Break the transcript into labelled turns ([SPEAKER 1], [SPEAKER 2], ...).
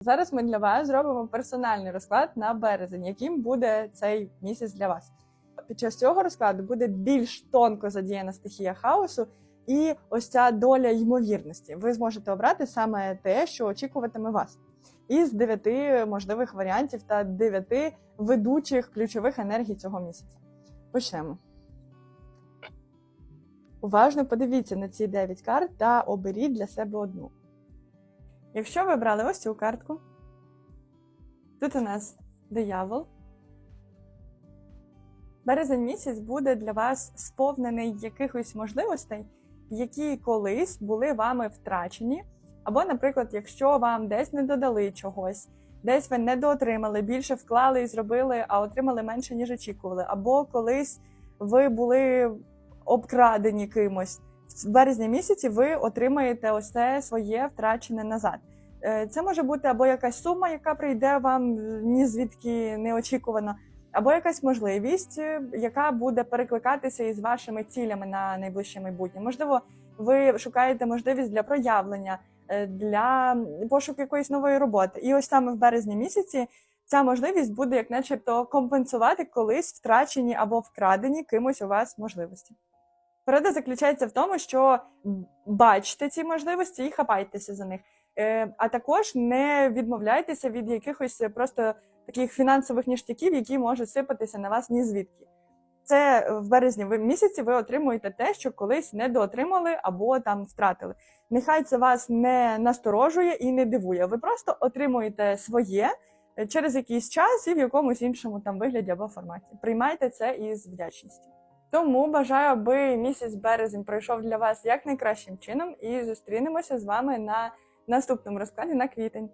[SPEAKER 1] Зараз ми для вас зробимо персональний розклад на березень, яким буде цей місяць для вас. Під час цього розкладу буде більш тонко задіяна стихія хаосу і ось ця доля ймовірності. Ви зможете обрати саме те, що очікуватиме вас. Із дев'яти можливих варіантів та дев'яти ведучих ключових енергій цього місяця. Почнемо. Уважно подивіться на ці 9 карт та оберіть для себе одну. Якщо ви брали ось цю картку, тут у нас диявол. Березень місяць буде для вас сповнений якихось можливостей, які колись були вами втрачені. Або, наприклад, якщо вам десь не додали чогось, десь ви недоотримали, більше вклали і зробили, а отримали менше, ніж очікували, або колись ви були обкрадені кимось. В березні місяці ви отримаєте ось це своє втрачене назад. Е, Це може бути або якась сума, яка прийде вам ні звідки неочікувано, або якась можливість, е, яка буде перекликатися із вашими цілями на найближче майбутнє. Можливо, ви шукаєте можливість для проявлення, е, для пошуку якоїсь нової роботи. І ось саме в березні місяці ця можливість буде, як начебто, компенсувати колись втрачені або вкрадені кимось у вас можливості. Порада заключається в тому, що бачте ці можливості і хапайтеся за них. Е, А також не відмовляйтеся від якихось просто таких фінансових ніштяків, які можуть сипатися на вас ні звідки. Це в березні місяці ви отримуєте те, що колись недоотримали або там втратили. Нехай це вас не насторожує і не дивує. Ви просто отримуєте своє е, через якийсь час і в якомусь іншому там вигляді або форматі. Приймайте це із вдячністю. Тому бажаю, аби місяць березень пройшов для вас як найкращим чином, і зустрінемося з вами на наступному розкладі на квітень.